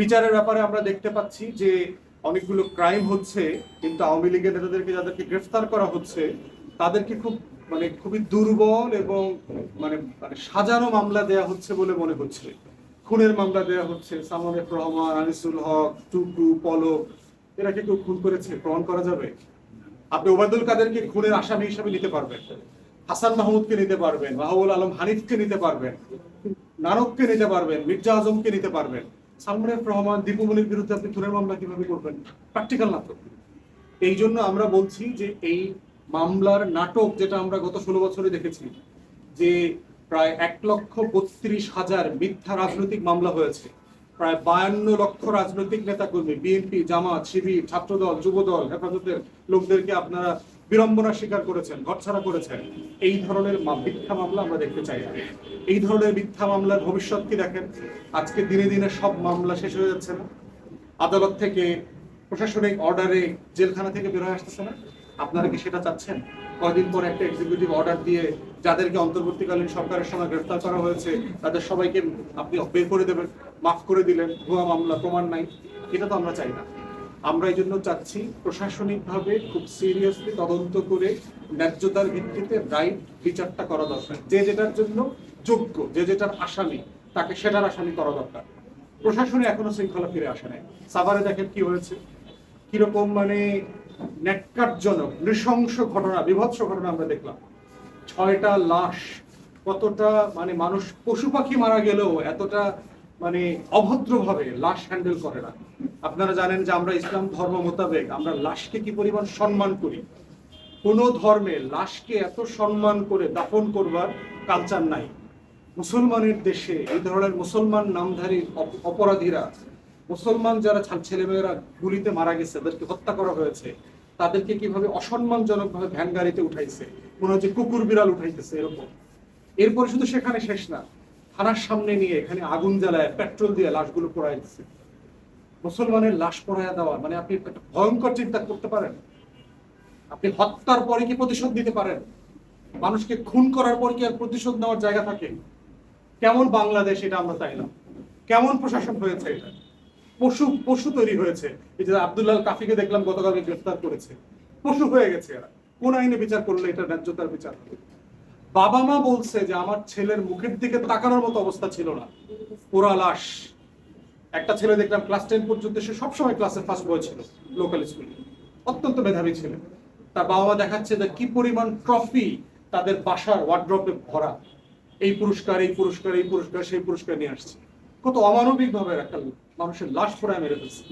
বিচারের ব্যাপারে আমরা দেখতে পাচ্ছি যে অনেকগুলো ক্রাইম হচ্ছে, কিন্তু আওয়ামী লীগের নেতাদেরকে যাদেরকে গ্রেফতার করা হচ্ছে, তাদেরকে খুব মানে খুবই দুর্বল এবং মানে মানে সাজানো মামলা দেয়া হচ্ছে বলে মনে হচ্ছে। খুনের মামলা দেয়া হচ্ছে এফ রহমান, আনিসুল হক, টুটু, পলক, এরা কি কেউ খুন করেছে? প্রমাণ করা যাবে? আপনি ওবায়দুল কাদেরকে খুনের আসামি হিসাবে নিতে পারবেন। হাসান মাহমুদকে নিতে পারবেন মাহবুল আলম হানিফকে নিতে পারবেন, নানককে নিতে পারবেন, মির্জা আজমকে নিতে পারবেন। সালমান রহমান দীপুমনির বিরুদ্ধে আপনি খুনের মামলা কীভাবে করবেন? প্র্যাকটিক্যাল না তো। এই জন্য আমরা বলছি যে এই মামলার নাটক যেটা আমরা গত ষোলো বছরে দেখেছি, যে প্রায় এক লক্ষ বত্রিশ হাজার মিথ্যা রাজনৈতিক মামলা হয়েছে। প্রায় বায়ান্ন লক্ষ রাজনৈতিক নেতাকর্মী, বিএনপি, জামাত, শিবির, ছাত্রদল, যুবদল, হেফাজতের লোকদেরকে আপনারা বিড়ম্বনা স্বীকার করেছেন ঘরছাড়া করেছেন। এই ধরনের মিথ্যা মামলা আমরা দেখতে চাই না। এই ধরনের মিথ্যা মামলার ভবিষ্যৎ কি দেখেন? আজকে দিনে দিনে সব মামলা শেষ হয়ে যাচ্ছে না। আদালত থেকে প্রশাসনিক অর্ডারে জেলখানা থেকে বের হয়ে আসতেছে না। আপনারা কি সেটা চাচ্ছেন? কয়দিন পর একটা এক্সিকিউটিভ অর্ডার দিয়ে যাদেরকে অন্তর্বর্তীকালীন সরকারের সময় গ্রেফতার করা হয়েছে, তাদের সবাইকে আপনি বের করে দেবেন, মাফ করে দিলেন, ভুয়া মামলা, প্রমাণ নাই। এটা তো আমরা চাই না। আমরা এই জন্য চাচ্ছি প্রশাসনিকভাবে খুব সিরিয়াসলি তদন্ত করে ন্যায্যতার ভিত্তিতে রাইট বিচারটা করা দরকার। যে যেটার জন্য যোগ্য, যে যেটার আসামি, তাকে সেটার আসামি করা দরকার। প্রশাসনে এখনও শৃঙ্খলা ফিরে আসে নাই। সাভারে দেখেন কি হয়েছে? কীরকম মানে ন্যাক্কারজনক, নৃশংস ঘটনা, বিভৎস ঘটনা আমরা দেখলাম। ছয়টা লাশ, কতটা মানে মানুষ পশু পাখি মারা গেলেও এতটা মানে অভদ্রভাবে লাশ হ্যান্ডেল করে না। আপনারা জানেন যে আমরা ইসলাম ধর্ম মোতাবেক আমরা লাশকে কি পরিমাণ সম্মান করি? কোন ধর্মে লাশকে এত সম্মান করে দাফন করবার কালচার নাই। মুসলমানের দেশে এই ধরনের মুসলমান নামধারী অপরাধীরা, মুসলমান যারা ছেলেমেয়েরা গুলিতে মারা গেছে, তাদেরকে হত্যা করা হয়েছে, তাদেরকে কীভাবে অসম্মানজনক ভাবে ভ্যান গাড়িতে উঠাইছে? মনে হচ্ছে কুকুর বিড়াল উঠাইতেছে এরকম। এরপরে শুধু সেখানে শেষ না, থানার সামনে নিয়ে এখানে আগুন জ্বালায়, পেট্রোল দিয়ে লাশগুলো পোড়াই দিচ্ছে মুসলমানের লাশ পড়াইয়া দেওয়া মানে আপনি ভয়ঙ্কর চিন্তা করতে পারেন। আপনি হত্যার পরে কি প্রতিশোধ দিতে পারেন? মানুষকে খুন করার পর কি আর প্রতিশোধ নেওয়ার জায়গা থাকে? কেমন বাংলাদেশ এটা আমরা চাই না। কেমন প্রশাসন হয়েছে এটা? পশু পশু তৈরি হয়েছে। এই যে আব্দুল্লাহ কাফিকে দেখলাম গতকালকে গ্রেফতার করেছে। পশু হয়ে গেছে এরা। কোন আইনে বিচার করলে এটা ন্যায্যতার বিচার হবে? বাবা মা বলছে যে আমার ছেলের মুখের দিকে তাকানোর মতো অবস্থা ছিল না। পোড়া লাশ। একটা ছেলে দেখলাম ক্লাস টেন পর্যন্ত সে সবসময় ক্লাসে ফার্স্ট বয় ছিল লোকাল স্কুলে অত্যন্ত মেধাবী ছেলে। তার বাবা মা দেখাচ্ছে যে কি পরিমাণ ট্রফি তাদের বাসার ওয়ার্ড্রপে ভরা। এই পুরস্কার এই পুরস্কার এই পুরস্কার, সেই পুরস্কার নিয়ে আসছে। কত অমানবিক ভাবে একটা মানুষের লাশ ফোরায় মেরে ফেলছে।